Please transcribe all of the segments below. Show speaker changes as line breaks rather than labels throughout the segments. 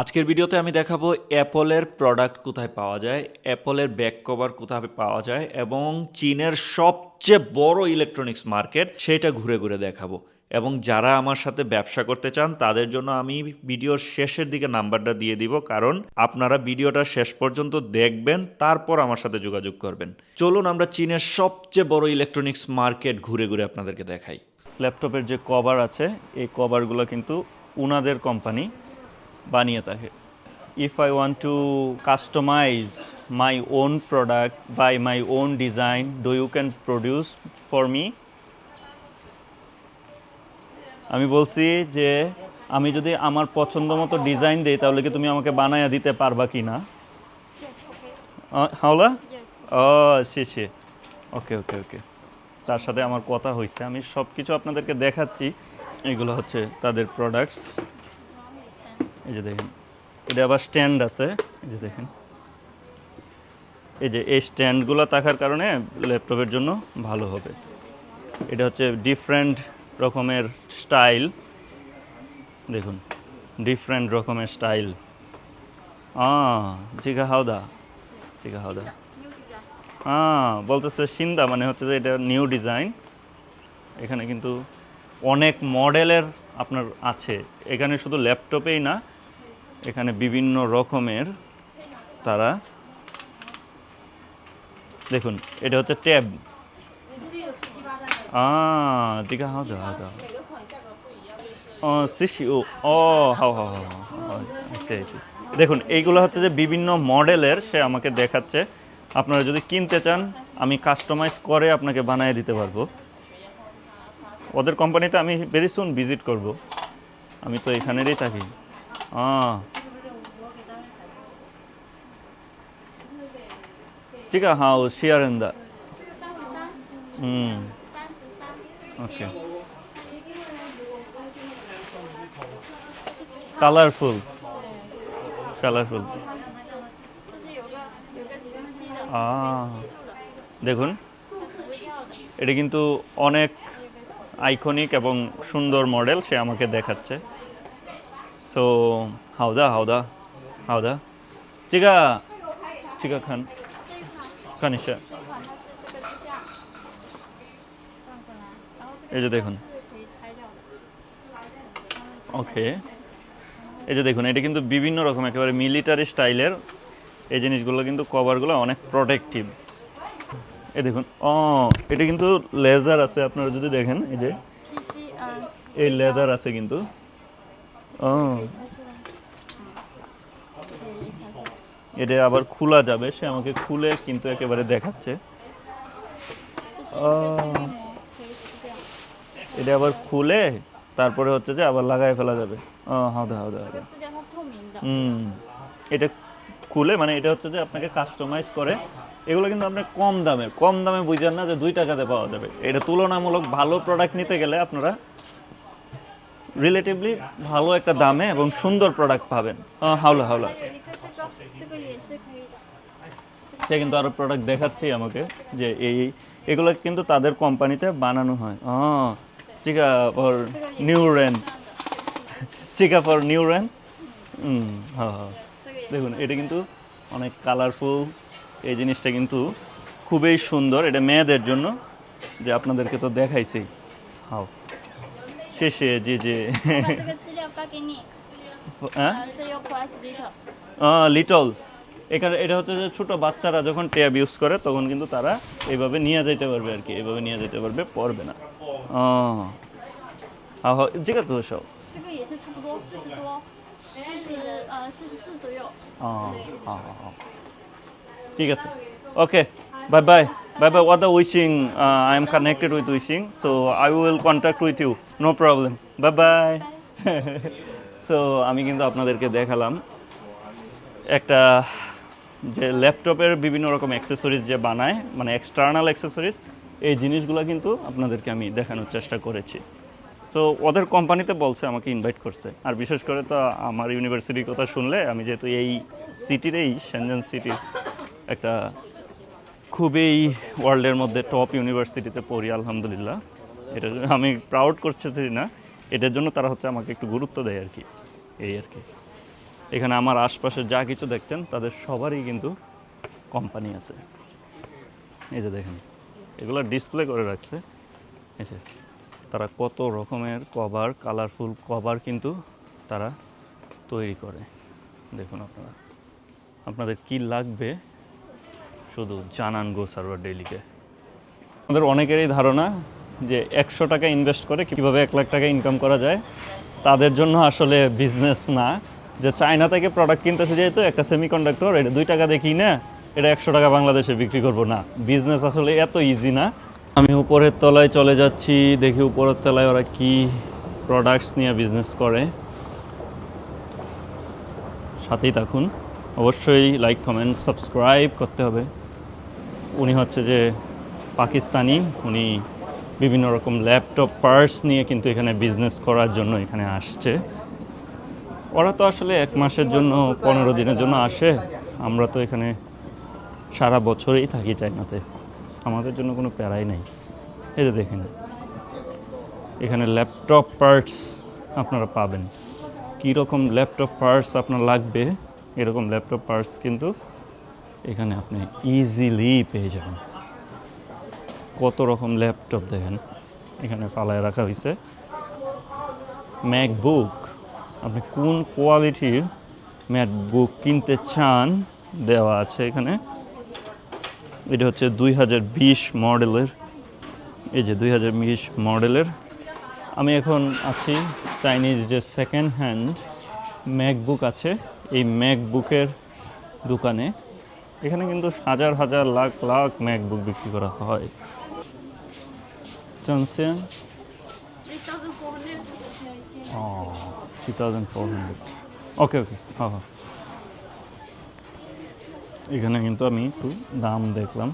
আজকের ভিডিওতে আমি দেখাবো অ্যাপলের প্রোডাক্ট কোথায় পাওয়া যায়, অ্যাপলের ব্যাক কভার কোথায় পাওয়া যায় এবং চীনের সবচেয়ে বড় ইলেকট্রনিক্স মার্কেট সেটা ঘুরে ঘুরে দেখাবো। এবং যারা আমার সাথে ব্যবসা করতে চান, তাদের জন্য আমি ভিডিওর শেষের দিকে নাম্বারটা দিয়ে দিব, কারণ আপনারা ভিডিওটা শেষ পর্যন্ত দেখবেন, তারপর আমার সাথে যোগাযোগ করবেন। চলুন আমরা চীনের সবচেয়ে বড় ইলেকট্রনিক্স মার্কেট ঘুরে ঘুরে আপনাদেরকে দেখাই। ল্যাপটপের যে কভার আছে, এই কভারগুলো কিন্তু উনাদের কোম্পানি বানিয়ে থাকে। If I want to customize my own product by my own design do you can produce for me আমি বলছি যে আমি যদি আমার পছন্দ মতো ডিজাইন দিই তাহলে কি তুমি আমাকে বানায়া দিতে পারবা কি না? হাওলা? ও সে সে। ওকে ওকে ওকে তার সাথে আমার কথা হয়েছে আমি সব কিছু আপনাদেরকে দেখাচ্ছি। এগুলো হচ্ছে তাদের প্রোডাক্টস এই যে দেখেন, এটা আবার স্ট্যান্ড আছে, এই যে দেখেন। এই যে এই স্ট্যান্ডগুলো থাকার কারণে ল্যাপটপের জন্য ভালো হবে। এটা হচ্ছে ডিফারেন্ট রকমের স্টাইল দেখুন ডিফারেন্ট রকমের স্টাইল জিগা হাওদা জিগা হাওদা। হ্যাঁ বলতেছে সিন্দা মানে হচ্ছে যে এটা নিউ ডিজাইন এখানে কিন্তু অনেক মডেলের আপনার আছে। এখানে শুধু ল্যাপটপেই না এখানে বিভিন্ন রকমের তারা। দেখুন, এটা হচ্ছে ট্যাব। দিঘা হাও দাও হাও দাও ও সিসি ও হাও হাও হাও দেখুন, এইগুলো হচ্ছে যে বিভিন্ন মডেলের সে আমাকে দেখাচ্ছে। আপনারা যদি কিনতে চান, আমি কাস্টমাইজ করে আপনাকে বানিয়ে দিতে পারব। ওদের কোম্পানিতে আমি ভেরি সুন ভিজিট করব। আমি তো এখানেরই থাকি। আহ
是有个有个磁吸的，
আহ
吸住的，
দেখুন
不要的。
এটা কিন্তু অনেক আইকনিক এবং সুন্দর মডেল সে আমাকে দেখাচ্ছে সো হাওদা হাওদা হাওদা চিকা চিকা খান
这一款
খান ইসা
这一款它是这个支架，转过来，然后这
এই
个
যে
支架
দেখুন
是可以拆掉的。
ওকে এই যে দেখুন এটা কিন্তু বিভিন্ন রকম একেবারে মিলিটারি স্টাইলের এই জিনিসগুলো কিন্তু কভারগুলো অনেক প্রোটেক্টিভ এই দেখুন ও এটা কিন্তু লেজার আছে আপনারা যদি দেখেন এই যে
PC 嗯，
এই লেদার আছে কিন্তু ও এটা আবার খোলা যাবে সে আমাকে খুলে কিন্তু একেবারে দেখাচ্ছে। এটা আবার খুলে তারপরে হচ্ছে যে আবার লাগায় ফেলা যাবে। এটা খুলে মানে এটা হচ্ছে যে আপনাকে কাস্টমাইজ করে। এগুলো কিন্তু আপনার কম দামে কম দামে বুঝেন না যে দুই টাকাতে পাওয়া যাবে। এটা তুলনামূলক ভালো প্রোডাক্ট নিতে গেলে আপনারা রিলেটিভলি ভালো একটা দামে এবং সুন্দর প্রোডাক্ট পাবেন। হাওলা হাওলা। সে কিন্তু আরও প্রোডাক্ট দেখাচ্ছে আমাকে যে এই এগুলো কিন্তু তাদের কোম্পানিতে বানানো হয়। ও, চিকা ফর নিউ রেন চিকা ফর নিউ রেন দেখুন, এটা কিন্তু অনেক কালারফুল এই জিনিসটা কিন্তু খুবই সুন্দর। এটা মেয়েদের জন্য যে আপনাদেরকে তো দেখাইছি। হাও। শেষে যে যে হ্যাঁ?
Uh,
লিটল uh, এখানে এটা হচ্ছে যে ছোটো বাচ্চারা যখন ট্যাব ইউজ করে তখন কিন্তু তারা এইভাবে নিয়ে যাইতে পারবে আর কি। এইভাবে নিয়ে যেতে পারবে পড়বে না। ও হা হা তো সব। ঠিক আছে। Okay bye bye bye bye ওয়াদা wishing I am connected with wishing so I will contact with you no problem bye bye so আমি কিন্তু আপনাদেরকে দেখালাম একটা যে ল্যাপটপের বিভিন্ন রকম অ্যাক্সেসরিজ যে বানায় মানে এক্সটার্নাল অ্যাক্সেসরিজ এই জিনিসগুলো কিন্তু আপনাদেরকে আমি দেখানোর চেষ্টা করেছি। সো ওদের কোম্পানিতে বলছে, আমাকে ইনভাইট করছে। আর বিশেষ করে তো আমার ইউনিভার্সিটির কথা শুনলে, আমি যেহেতু এই সিটির এই সেনজেন সিটির একটা খুবই ওয়ার্ল্ডের মধ্যে টপ ইউনিভার্সিটিতে পড়ি, আলহামদুলিল্লাহ। এটা আমি প্রাউড করছি না। এটার জন্য তারা হচ্ছে আমাকে একটু গুরুত্ব দেয় আর কি, এই আর কি। এখানে আমার আশপাশে যা কিছু দেখছেন, তাদের সবারই কিন্তু কোম্পানি আছে। এই যে দেখেন, এগুলো ডিসপ্লে করে রাখছে। এই যে, তারা কত রকমের কভার কালারফুল কভার কিন্তু তারা তৈরি করে। দেখুন আপনারা, আপনাদের কি লাগবে? শুধু জানান গো সার্ভার ডেইলিকে আমাদের অনেকেরই ধারণা যে একশো টাকা ইনভেস্ট করে কীভাবে এক লাখ টাকা ইনকাম করা যায়, তাদের জন্য আসলে বিজনেস না। যে চায়না থেকে প্রোডাক্ট কিনতেছে যেহেতু, একটা সেমিকন্ডাক্টর এটা দুই টাকা দেখি না এটা একশো টাকা বাংলাদেশে বিক্রি করব না। বিজনেস আসলে এত ইজি না। আমি উপরের তলায় চলে যাচ্ছি, দেখি উপরের তলায় ওরা কি প্রোডাক্টস নিয়ে বিজনেস করে। সাথেই থাকুন। অবশ্যই লাইক কমেন্ট সাবস্ক্রাইব করতে হবে। উনি হচ্ছে যে পাকিস্তানি, উনি বিভিন্ন রকম ল্যাপটপ পার্টস নিয়ে কিন্তু এখানে বিজনেস করার জন্য এখানে আসছে। ওরা তো আসলে এক মাসের জন্য, পনেরো দিনের জন্য আসে। আমরা তো এখানে সারা বছরেই থাকি চাইনাতে আমাদের জন্য কোনো প্যারাই নেই। এই যে দেখেন, এখানে ল্যাপটপ পার্টস আপনারা পাবেন। কী রকম ল্যাপটপ পার্টস আপনার লাগবে, এরকম ল্যাপটপ পার্টস কিন্তু এখানে আপনি ইজিলি পেয়ে যাবেন। কত রকম ল্যাপটপ দেখেন। এখানে পালায় রাখা হয়েছে ম্যাকবুক আপনি কোন কোয়ালিটির ম্যাকবুক কিনতে চান দেওয়া আছে এখানে। এটা হচ্ছে দুই হাজার বিশ মডেলের। এই যে দুই হাজার বিশ মডেলের। আমি এখন আছি চাইনিজ যে সেকেন্ড হ্যান্ড ম্যাকবুক আছে। এই ম্যাকবুকের দোকানে। এখানে কিন্তু হাজার হাজার লাখ লাখ ম্যাকবুক বিক্রি করা হয়।
3400
ও three thousand four hundred okay okay হ্যাঁ হ্যাঁ এখানে কিন্তু আমি একটু দাম দেখলাম।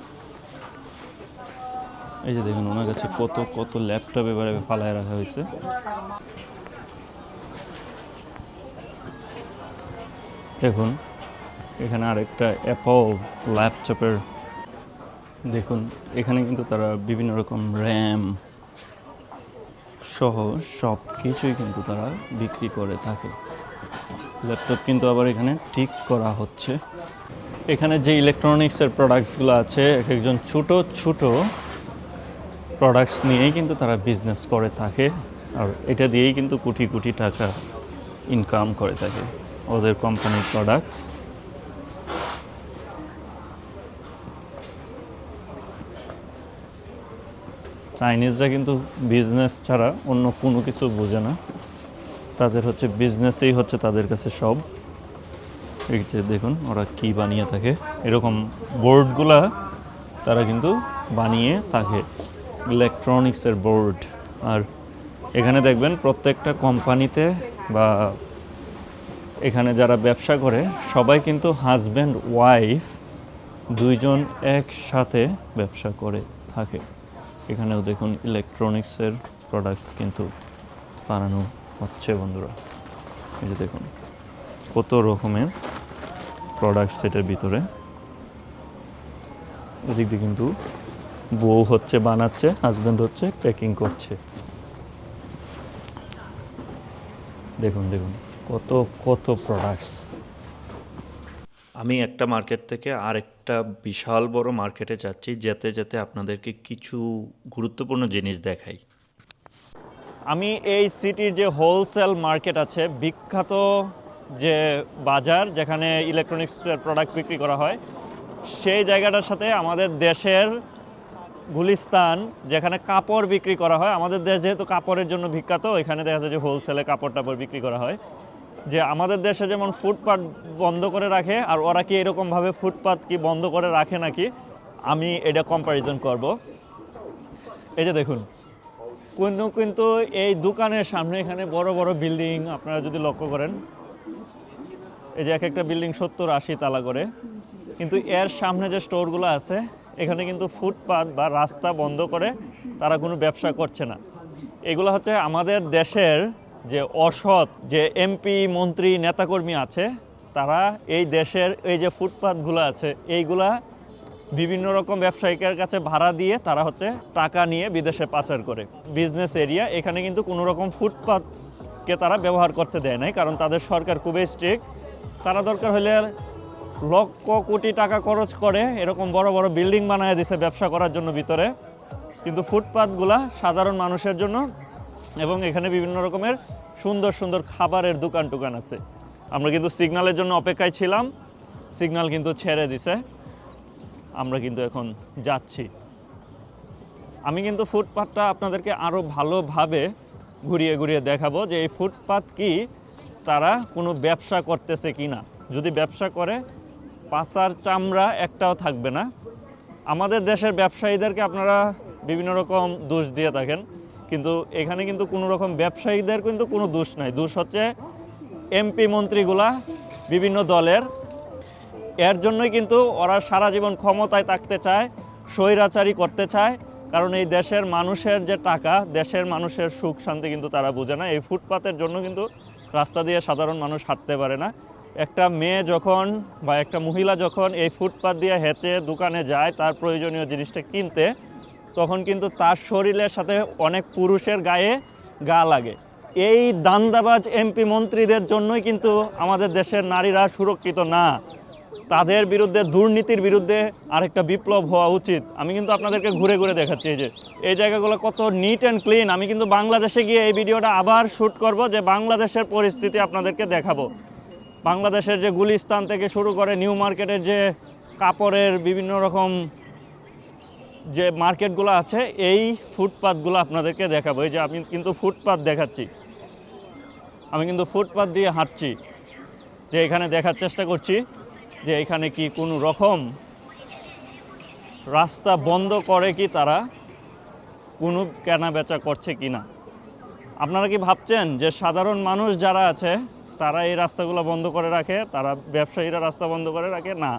এই যে দেখুন ওনার কাছে কত কত ল্যাপটপ এবারে ফালায় রাখা হয়েছে। দেখুন এখানে আরেকটা অ্যাপল ল্যাপটপের দেখুন এখানে কিন্তু তারা বিভিন্ন রকম র্যাম সহ সব কিছুই কিন্তু তারা বিক্রি করে থাকে। ল্যাপটপ কিন্তু আবার এখানে ঠিক করা হচ্ছে। এখানে যে ইলেকট্রনিক্সের প্রোডাক্টসগুলো আছে এক একজন ছোট ছোট প্রোডাক্টস নিয়েই কিন্তু তারা বিজনেস করে থাকে। আর এটা দিয়েই কিন্তু কোটি কোটি টাকা ইনকাম করে থাকে ওদের কোম্পানির প্রোডাক্টস চাইনিজরা কিন্তু বিজনেস ছাড়া অন্য কোনো কিছু বোঝে না। তাদের হচ্ছে বিজনেসেই হচ্ছে তাদের কাছে সব। এই যে দেখুন, ওরা কি বানিয়ে থাকে। এরকম বোর্ডগুলা তারা কিন্তু বানিয়ে থাকে। ইলেকট্রনিক্সের বোর্ড আর এখানে দেখবেন প্রত্যেকটা কোম্পানিতে বা এখানে যারা ব্যবসা করে, সবাই কিন্তু হাজব্যান্ড ওয়াইফ দুইজন একসাথে ব্যবসা করে, থাকে। এখানেও দেখুন ইলেকট্রনিক্সের প্রোডাক্টস কিন্তু বানানো হচ্ছে বন্ধুরা। এই যে দেখুন, কত রকমের প্রোডাক্টস এটার ভিতরে। এদিক দিয়ে কিন্তু বউ হচ্ছে, বানাচ্ছে হাজব্যান্ড হচ্ছে প্যাকিং করছে। দেখুন দেখুন, কত কত প্রোডাক্টস আমি একটা মার্কেট থেকে আরেকটা বিশাল বড় মার্কেটে যাচ্ছি, যেতে যেতে আপনাদেরকে কিছু গুরুত্বপূর্ণ জিনিস দেখাই। আমি এই সিটির যে হোলসেল মার্কেট আছে, বিখ্যাত যে বাজার যেখানে ইলেকট্রনিক্স প্রোডাক্ট বিক্রি করা হয়, সেই জায়গাটার সাথে আমাদের দেশের গুলিস্তান যেখানে কাপড় বিক্রি করা হয়, আমাদের দেশ যেহেতু কাপড়ের জন্য বিখ্যাত, এখানে দেখা যায় যে হোলসেলে কাপড় টাপড় বিক্রি করা হয়। যে আমাদের দেশে যেমন ফুটপাত বন্ধ করে রাখে, আর ওরা কি এরকমভাবে ফুটপাত কি বন্ধ করে রাখে নাকি? আমি এটা কম্প্যারিজন করব। এই যে দেখুন, কিন্তু কিন্তু এই দোকানের সামনে এখানে বড় বড় বিল্ডিং, আপনারা যদি লক্ষ্য করেন, এই যে এক একটা বিল্ডিং সত্তর আশি তালা করে, কিন্তু এর সামনে যে স্টোরগুলো আছে, এখানে কিন্তু ফুটপাত বা রাস্তা বন্ধ করে তারা কোনো ব্যবসা করছে না। এগুলো হচ্ছে আমাদের দেশের যে অসৎ যে এমপি মন্ত্রী, নেতাকর্মী আছে, তারা এই দেশের এই যে ফুটপাতগুলো আছে, এইগুলা বিভিন্ন রকম ব্যবসায়িকের কাছে ভাড়া দিয়ে তারা হচ্ছে টাকা নিয়ে বিদেশে পাচার করে। বিজনেস এরিয়া এখানে কিন্তু কোনো রকম ফুটপাতকে তারা ব্যবহার করতে দেয় নাই, কারণ তাদের সরকার খুবই স্ট্রিক্ট তারা দরকার হলে লক্ষ কোটি টাকা খরচ করে এরকম বড় বড় বিল্ডিং বানায় দিছে ব্যবসা করার জন্য ভিতরে। কিন্তু ফুটপাতগুলা সাধারণ মানুষের জন্য এবং এখানে বিভিন্ন রকমের সুন্দর সুন্দর খাবারের দোকান টোকান আছে। আমরা কিন্তু সিগনালের জন্য অপেক্ষায় ছিলাম। সিগনাল কিন্তু ছেড়ে দিছে। আমরা কিন্তু এখন যাচ্ছি। আমি কিন্তু ফুটপাথটা আপনাদেরকে আরও ভালোভাবে ঘুরিয়ে ঘুরিয়ে দেখাবো যে এই ফুটপাথ কি, তারা কোনো ব্যবসা করতেছে কি না যদি ব্যবসা করে, পাচার চামড়া একটাও থাকবে না। আমাদের দেশের ব্যবসায়ীদেরকে আপনারা বিভিন্ন রকম দোষ দিয়ে থাকেন। কিন্তু এখানে কিন্তু কোনো রকম ব্যবসায়ীদের কিন্তু কোনো দোষ নাই। দোষ হচ্ছে এমপি মন্ত্রীগুলা বিভিন্ন দলের। এর জন্যই কিন্তু ওরা সারা জীবন ক্ষমতায় থাকতে চায়, স্বৈরাচারী করতে চায়, কারণ এই দেশের মানুষের যে টাকা, দেশের মানুষের সুখ শান্তি কিন্তু তারা বোঝে না। এই ফুটপাতের জন্য কিন্তু রাস্তা দিয়ে সাধারণ মানুষ হাঁটতে পারে না। একটা মেয়ে যখন বা একটা মহিলা যখন এই ফুটপাত দিয়ে হেঁটে দোকানে যায়, তার প্রয়োজনীয় জিনিসটা কিনতে তখন কিন্তু তার শরীরের সাথে অনেক পুরুষের গায়ে গা লাগে। এই দান্দাবাজ এমপি মন্ত্রীদের জন্যই কিন্তু আমাদের দেশের নারীরা সুরক্ষিত না। তাদের বিরুদ্ধে, দুর্নীতির বিরুদ্ধে আরেকটা বিপ্লব হওয়া উচিত। আমি কিন্তু আপনাদেরকে ঘুরে ঘুরে দেখাচ্ছি যে, এই জায়গাগুলো কত নিট অ্যান্ড ক্লিন আমি কিন্তু বাংলাদেশে গিয়ে এই ভিডিওটা আবার শ্যুট করব যে বাংলাদেশের পরিস্থিতি আপনাদেরকে দেখাবো। বাংলাদেশের যে গুলিস্তান থেকে শুরু করে নিউ মার্কেটের যে কাপড়ের বিভিন্ন রকম যে মার্কেটগুলো আছে, এই ফুটপাথগুলো আপনাদেরকে দেখাবো। এই যে আমি কিন্তু ফুটপাথ দেখাচ্ছি। আমি কিন্তু ফুটপাথ দিয়ে হাঁটছি। যে এখানে দেখার চেষ্টা করছি যে এখানে কি কোনো রকম রাস্তা বন্ধ করে কি তারা কোনো কেনা বেচা করছে কি না। আপনারা কি ভাবছেন যে সাধারণ মানুষ যারা আছে, তারা এই রাস্তাগুলো বন্ধ করে রাখে? তারা ব্যবসায়ীরা রাস্তা বন্ধ করে রাখে? না।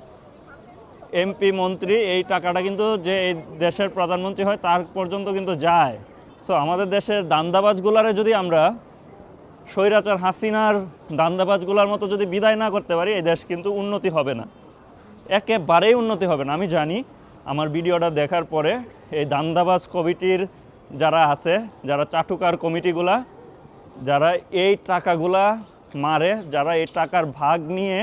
এমপি মন্ত্রী, এই টাকাটা কিন্তু যে এই দেশের প্রধানমন্ত্রী হয়, তার পর্যন্ত কিন্তু যায়। সো আমাদের দেশের দান্দাবাজগুলারে যদি আমরা স্বৈরাচার হাসিনার দান্দাবাজগুলার মতো যদি বিদায় না করতে পারি, এই দেশ কিন্তু উন্নতি হবে না। একেবারেই উন্নতি হবে না। আমি জানি, আমার ভিডিওটা দেখার পরে এই দান্দাবাজ কমিটির যারা আছে, যারা চাটুকার কমিটিগুলা, যারা এই টাকাগুলা মারে, যারা এই টাকার ভাগ নিয়ে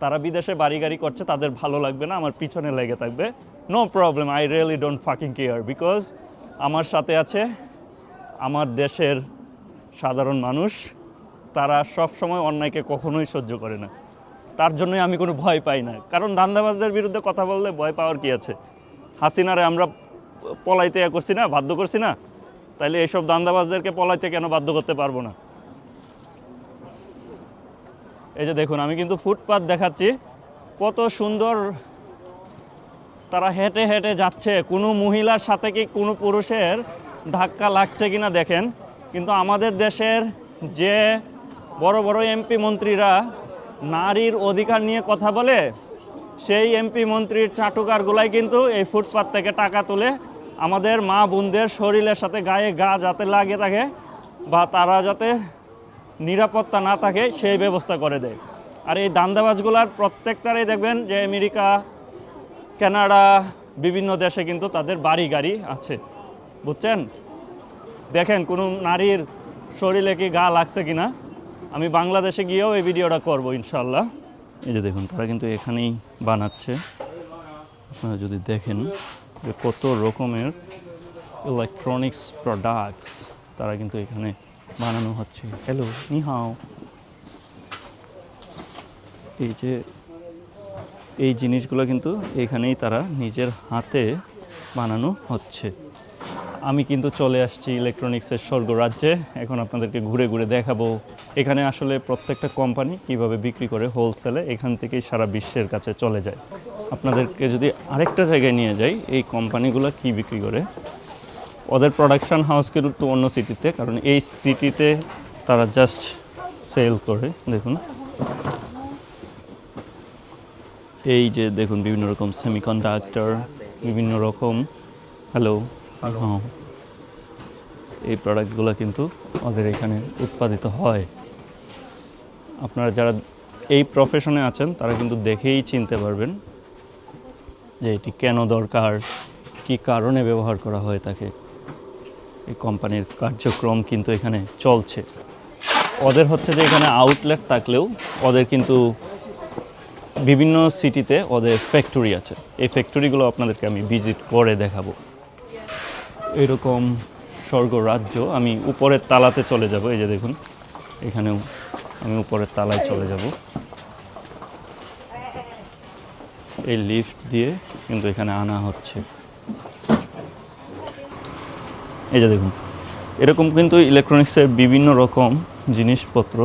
তারা বিদেশে বাড়ি গাড়ি করছে, তাদের ভালো লাগবে না, আমার পিছনে লেগে থাকবে। No problem I really don't fucking care because আমার সাথে আছে আমার দেশের সাধারণ মানুষ, তারা সব সময় অন্যায়কে কখনোই সহ্য করে না। তার জন্যই আমি কোনো ভয় পাই না। কারণ ধান্দাবাজদের বিরুদ্ধে কথা বললে ভয় পাওয়ার কি আছে? হাসিনারে আমরা পলাইতে করছি না, বাধ্য করছি না? তাইলে এইসব দান্দাবাজদেরকে পলাইতে কেন বাধ্য করতে পারব না? এই যে দেখুন, আমি কিন্তু ফুটপাত দেখাচ্ছি। কত সুন্দর তারা হেঁটে হেঁটে যাচ্ছে। কোনো মহিলার সাথে কি কোনো পুরুষের ধাক্কা লাগছে কিনা দেখেন। কিন্তু আমাদের দেশের যে বড় বড় এমপি মন্ত্রীরা নারীর অধিকার নিয়ে কথা বলে, সেই এমপি মন্ত্রীর চাটুকারগুলাই কিন্তু এই ফুটপাত থেকে টাকা তুলে আমাদের মা বোনদের শরীরের সাথে গায়ে গা যাতে লাগে থাকে বা তারা যাতে নিরাপত্তা না থাকে, সেই ব্যবস্থা করে দেয়। আর এই দান্দাবাজগুলার প্রত্যেকটারই দেখবেন যে আমেরিকা, কানাডা, বিভিন্ন দেশে কিন্তু তাদের বাড়ি গাড়ি আছে। বুঝছেন? দেখেন, কোনো নারীর শরীরে কি গা লাগছে কিনা? আমি বাংলাদেশে গিয়েও এই ভিডিওটা করব ইনশাল্লাহ এই যে দেখুন, তারা কিন্তু এখানেই বানাচ্ছে। আপনারা যদি দেখেন যে কত রকমের ইলেকট্রনিক্স প্রোডাক্টস তারা কিন্তু এখানে বানানো হচ্ছে। হ্যালো নিহাও। এই যে, এই জিনিসগুলো কিন্তু এখানেই তারা নিজের হাতে বানানো হচ্ছে। আমি কিন্তু চলে আসছি ইলেকট্রনিক্সের স্বর্গরাজ্যে। এখন আপনাদেরকে ঘুরে ঘুরে দেখাবো এখানে আসলে প্রত্যেকটা কোম্পানি কীভাবে বিক্রি করে হোলসেলে এখান থেকেই সারা বিশ্বের কাছে চলে যায়। আপনাদেরকে যদি আরেকটা জায়গায় নিয়ে যাই, এই কোম্পানিগুলো কি বিক্রি করে? ওদের প্রোডাকশান হাউস কিন্তু অন্য সিটিতে কারণ এই সিটিতে তারা জাস্ট সেল করে, দেখুন। এই যে দেখুন, বিভিন্ন রকম সেমিকন্ডাক্টর বিভিন্ন রকম হ্যালো হ্যাঁ এই প্রোডাক্টগুলো কিন্তু ওদের এখানে উৎপাদিত হয়। আপনারা যারা এই প্রফেশনে আছেন, তারা কিন্তু দেখেই চিনতে পারবেন যে এটি কেন দরকার, কি কারণে ব্যবহার করা হয় তাকে। এই কোম্পানির কার্যক্রম কিন্তু এখানে চলছে। ওদের হচ্ছে যে এখানে আউটলেট থাকলেও ওদের কিন্তু বিভিন্ন সিটিতে ওদের ফ্যাক্টরি আছে। এই ফ্যাক্টরিগুলো আপনাদেরকে আমি ভিজিট করে দেখাবো। এরকম স্বর্গ রাজ্য আমি উপরের তালাতে চলে যাব। এই যে দেখুন, এখানেও আমি উপরের তালায় চলে যাব। এই লিফট দিয়ে কিন্তু এখানে আনা হচ্ছে। এই যে দেখুন, এরকম কিন্তু ইলেকট্রনিক্সের বিভিন্ন রকম জিনিসপত্র,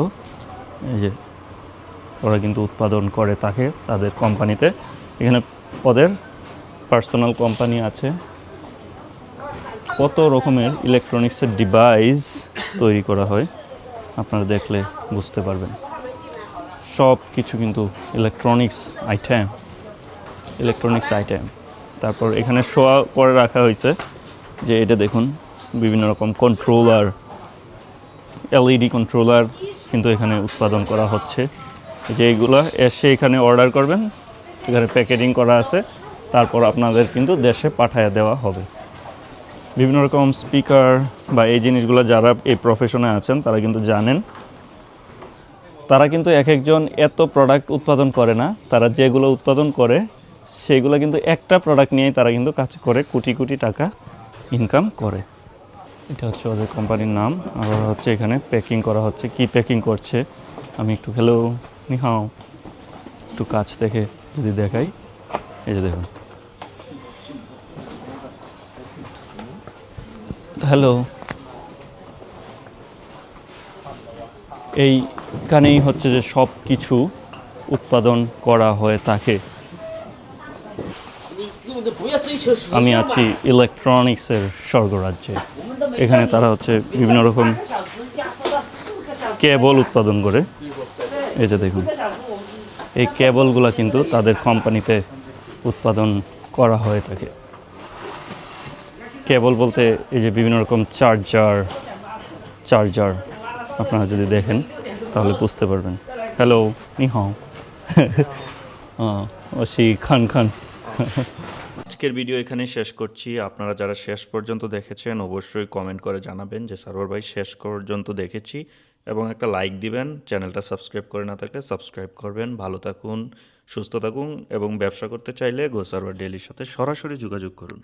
এই যে ওরা কিন্তু উৎপাদন করে থাকে তাদের কোম্পানিতে। এখানে ওদের পার্সোনাল কোম্পানি আছে। কত রকমের ইলেকট্রনিক্সের ডিভাইস তৈরি করা হয়, আপনারা দেখলে বুঝতে পারবেন। সব কিছু কিন্তু ইলেকট্রনিক্স আইটেম ইলেকট্রনিক্স আইটেম তারপর এখানে শোয়া করে রাখা হয়েছে, যে এটা দেখুন বিভিন্ন রকম কন্ট্রোলার এলইডি কন্ট্রোলার কিন্তু এখানে উৎপাদন করা হচ্ছে। যে এইগুলো এসে এখানে অর্ডার করবেন, এখানে প্যাকেটিং করা আছে, তারপর আপনাদের কিন্তু দেশে পাঠায় দেওয়া হবে। বিভিন্ন রকম স্পিকার বা এই জিনিসগুলো যারা এই প্রফেশনে আছেন, তারা কিন্তু জানেন। তারা কিন্তু এক একজন এত প্রোডাক্ট উৎপাদন করে না, তারা যেগুলো উৎপাদন করে, সেগুলো কিন্তু একটা প্রোডাক্ট নিয়েই তারা কিন্তু কাজ করে, কোটি কোটি টাকা ইনকাম করে। এটা হচ্ছে ওদের কোম্পানির নাম, আর হচ্ছে এখানে প্যাকিং করা হচ্ছে। কি প্যাকিং করছে? আমি একটু হ্যালো নিহাও। একটু কাছ দেখে যদি দেখাই। এই যে দেখুন। হ্যালো এইখানেই হচ্ছে যে সব কিছু উৎপাদন করা হয়ে থাকে। আমি আছি ইলেকট্রনিক্সের স্বর্গরাজ্যে। এখানে তারা হচ্ছে বিভিন্ন রকম কেবল উৎপাদন করে। এই যে দেখুন, এই কেবলগুলো কিন্তু তাদের কোম্পানিতে উৎপাদন করা হয়ে থাকে। কেবল বলতে এই যে বিভিন্ন রকম চার্জার চার্জার আপনারা যদি দেখেন, তাহলে বুঝতে পারবেন। হ্যালো, নিহ। ও শি খান খান। আজকের ভিডিও এখানে শেষ করছি। আপনারা যারা শেষ পর্যন্ত দেখেছেন, অবশ্যই কমেন্ট করে জানাবেন যে সার্ভার ভাই শেষ পর্যন্ত দেখেছি এবং একটা লাইক দিবেন। চ্যানেলটা সাবস্ক্রাইব করে না থাকলে সাবস্ক্রাইব করবেন। ভালো থাকুন, সুস্থ থাকুন এবং ব্যবসা করতে চাইলে গো সার্ভার ডেলির সাথে সরাসরি যোগাযোগ করুন।